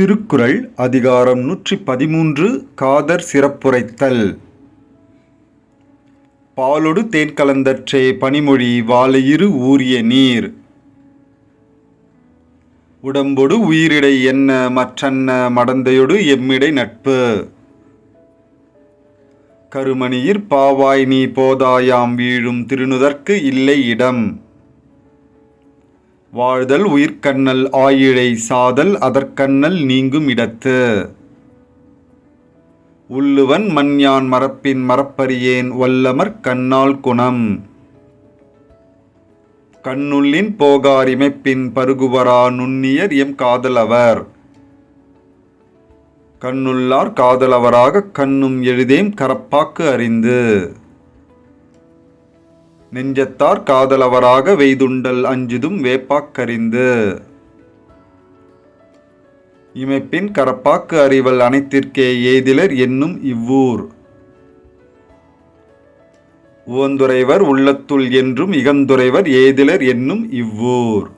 திருக்குறள் அதிகாரம் நூற்றி பதிமூன்று காதர் சிறப்புரைத்தல். பாலொடு தேன் கலந்தற்றே பனிமொழி வாழையிரு ஊறிய நீர். உடம்பொடு உயிரிடை என்ன மற்றன்ன மடந்தையொடு எம்மிடை நட்பு. கருமணியிற் பாவாய் நீ போதாயாம் வீழும் திருநுதற்கு இல்லை இடம். வாழ்தல் உயிர்க்கண்ணல் ஆயிழை சாதல் அதற்கண்ணல் நீங்கும் இடத்து. உள்ளுவன் மண்யான் மரப்பின் மரப்பரியேன் வல்லமர் கண்ணால் குணம். கண்ணுள்ளின் போகார் இமைப்பின் பருகுவரா நுண்ணியர் எம் காதலவர். கண்ணுள்ளார் காதலவராகக் கண்ணும் எழுதேம் கரப்பாக்கு அறிந்து. நெஞ்சத்தார் காதலவராக வெய்துண்டல் அஞ்சுதும் வேப்பாக்கறிந்து. இமைப்பின் கரப்பாக்கு அறிவல் அனைத்திற்கே ஏதிலர் என்னும் இவ்வூர். உவந்துரைவர் உள்ளத்துள் என்றும் இகந்துரைவர் ஏதிலர் என்னும் இவ்வூர்.